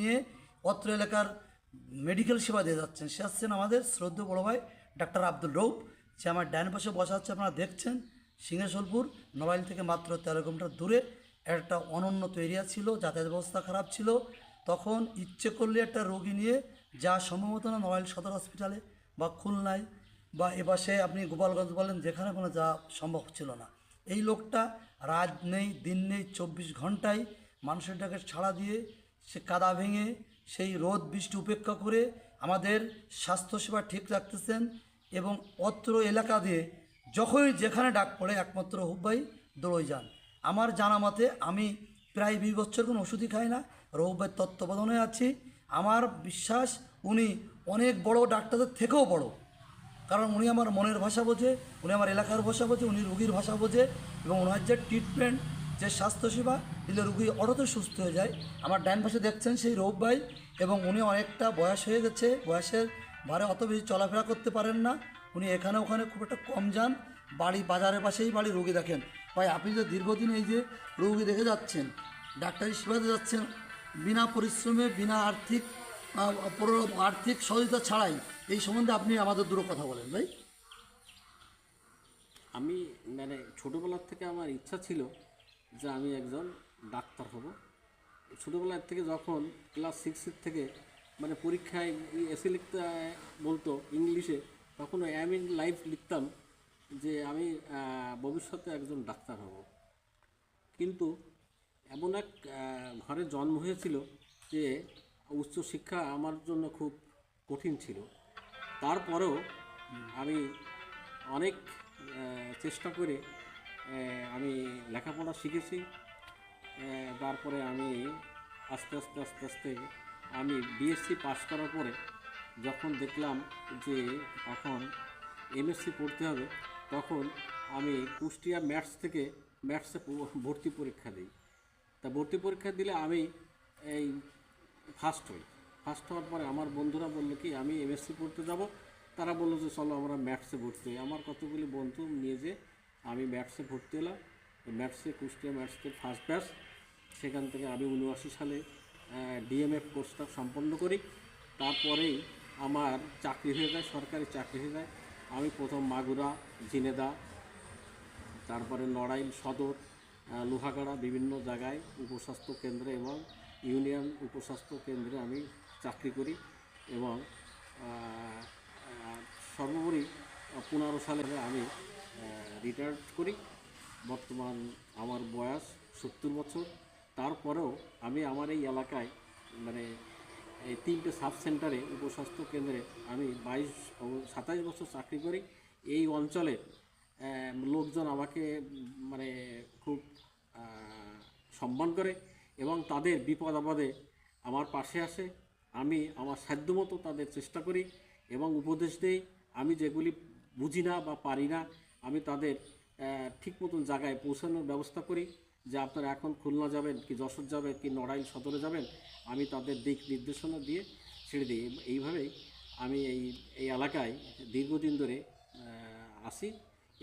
নিয়ে অত্র এলাকার মেডিকেল সেবা দিয়ে যাচ্ছেন। সে আসছেন আমাদের শ্রদ্ধ বড় ভাই ডাক্তার আব্দুল রৌফ। সে আমার ডান পাশে বসা হচ্ছে আপনারা দেখছেন। সিংহেশ্বরপুর নড়াইল থেকে মাত্র তেরো কিলোমিটার দূরে। একটা অনুন্নত এরিয়া ছিল, যাতায়াত ব্যবস্থা খারাপ ছিল। তখন ইচ্ছে করলে একটা রোগী নিয়ে যা সম্ভবত না নড়াইল সদর হসপিটালে বা খুলনায় বা এপাশে আপনি গোপালগঞ্জ বলেন, যেখানে কোনো যা সম্ভব ছিল না। এই লোকটা রাত নেই, দিন নেই, চব্বিশ ঘন্টায় মানুষের ডাকে ছাড়া দিয়ে সে কাদা ভেঙে সেই রোদ বৃষ্টি উপেক্ষা করে আমাদের স্বাস্থ্যসেবা ঠিক রাখতেছেন এবং অত্র এলাকা দিয়ে যখনই যেখানে ডাক পড়ে একমাত্র হুব্বাই দৌড়ই যান। আমার জানা মতে আমি প্রায় বিশ বছর কোনো ওষুধই খাই না। রৌবের তত্ত্বাবধানে আছি। আমার বিশ্বাস উনি অনেক বড় ডাক্তারদের থেকেও বড়। কারণ উনি আমার মনের ভাষা বোঝে, উনি আমার এলাকার ভাষা বোঝে, উনি রুগীর ভাষা বোঝে এবং ওনার যে ট্রিটমেন্ট যে স্বাস্থ্যসেবা দিলে রুগী অটোতে সুস্থ হয়ে যায়। আমার ডান পাশে দেখছেন সেই রৌব ভাই এবং উনি অনেকটা বয়স হয়ে গেছে। বয়সের ভারে অত বেশি চলাফেরা করতে পারেন না। উনি এখানে ওখানে খুব একটা কম যান। বাড়ি বাজারের পাশেই বাড়ি রুগী দেখেন। ভাই, আপনি যে দীর্ঘদিন এই যে রুগী দেখে যাচ্ছেন, ডাক্তারি সেবাতে যাচ্ছেন, বিনা পরিশ্রমে, বিনা আর্থিক আর্থিক সহযোগিতা ছাড়াই এই সম্বন্ধে আপনি আমাদের দূর কথা বলেন ভাই। আমি মানে ছোটোবেলার থেকে আমার ইচ্ছা ছিল যে আমি একজন ডাক্তার হব। ছোটোবেলার থেকে যখন ক্লাস সিক্সের থেকে মানে পরীক্ষায় এসে লিখতে বলতো ইংলিশে, তখন এম ইন লাইফ লিখতাম যে আমি ভবিষ্যতে একজন ডাক্তার হব। কিন্তু এমন এক ঘরে জন্ম হয়েছিল যে উচ্চশিক্ষা আমার জন্য খুব কঠিন ছিল। তারপরেও আমি অনেক চেষ্টা করে আমি লেখাপড়া শিখেছি তারপরে আমি আস্তে আস্তে আস্তে আস্তে আমি বিএসসি পাস করার পরে যখন দেখলাম যে এখন এমএসসি পড়তে হবে, তখন আমি কুষ্টিয়া ম্যাথস থেকে ম্যাথসে ভর্তি পরীক্ষা দিই। তা ভর্তি পরীক্ষা দিলে আমি এই ফার্স্ট হই। ফার্স্ট হওয়ার পরে আমার বন্ধুরা বলল কি, আমি এমএসসি পড়তে যাব। তারা বলল যে, চলো আমরা ম্যাথসে ভর্তি হই। আমার কতগুলি বন্ধু নিয়ে যে আমি ম্যাথসে ভর্তি হলাম। ম্যাথসে কুষ্টিয়া ম্যাথসে ফার্স্ট ব্যাচ সেখান থেকে আমি উনআশি সালে ডিএমএফ কোর্সটা সম্পন্ন করি। তারপরেই আমার চাকরি হয়ে যায়, সরকারি চাকরি হয়ে যায়। আমি প্রথম মাগুরা, ঝিনেদা, তারপরে নড়াইল সদর লোহাগাড়া বিভিন্ন জায়গায় উপস্বাস্থ্য কেন্দ্রে এবং ইউনিয়ন উপস্বাস্থ্য কেন্দ্রে আমি চাকরি করি এবং সর্বোপরি পনেরো সালে আমি রিটায়ার্ড করি। বর্তমান আমার বয়স সত্তর বছর। তারপরেও আমি আমার এই এলাকায় মানে এই তিনটে সাব সেন্টারে উপস্বাস্থ্য কেন্দ্রে আমি বাইশ সাতাইশ বছর চাকরি করি। এই অঞ্চলে লোকজন আমাকে মানে খুব সম্মান করে এবং তাদের বিপদ আপদে আমার পাশে আসে। আমি আমার সাধ্যমতো তাদের চেষ্টা করি এবং উপদেশ দেই। আমি যেগুলি বুঝি না বা পারি না আমি তাদের ঠিক মতন জায়গায় পৌঁছানোর ব্যবস্থা করি যে আপনারা এখন খুলনা যাবেন কি যশোর যাবেন কি নড়াইল সদরে যাবেন, আমি তাদের দিক নির্দেশনা দিয়ে ছেড়ে দিই। এইভাবেই আমি এই এই এলাকায় দীর্ঘদিন ধরে আসি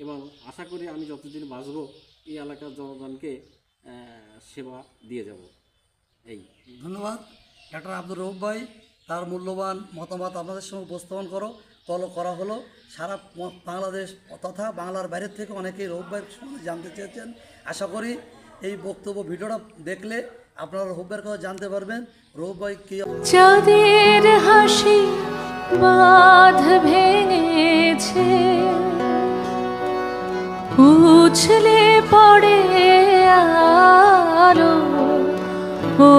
এবং আশা করি আমি যতদিন বাঁচব এই এলাকার জনগণকে সেবা দিয়ে যাব। এই। ধন্যবাদ। ডাক্তার আব্দুর রৌফ ভাই, তার মূল্যবান মতামত আপনাদের সঙ্গে উপস্থাপন করো। কল করা হলো। সারা বাংলাদেশ তথা বাংলার বাইরের থেকে অনেকেই ভাইয়ের সম্বন্ধে জানতে চেয়েছেন। আশা করি এই বক্তব্য, ভিডিওটা দেখলে আপনারা ভাইয়ের কথা জানতে পারবেন। ভাই কী? চাঁদের হাসি বাঁধ ভেঙেছে। উছলে পড়ে আলো। ও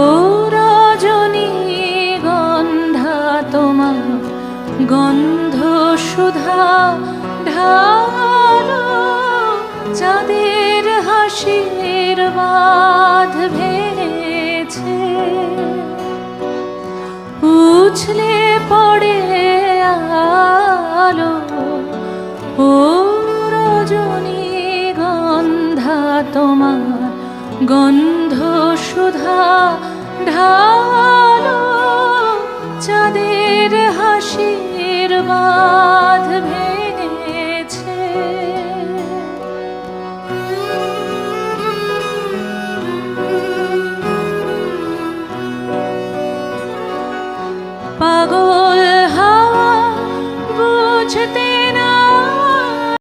সুধা ঢালো, চাঁদের হাসির বাঁধ ভেঙেছে। উছলে পড়ে আলো ও রজনী গন্ধা তোমার গন্ধ সুধা ঢালো, চাঁদের হাসির বাঁধ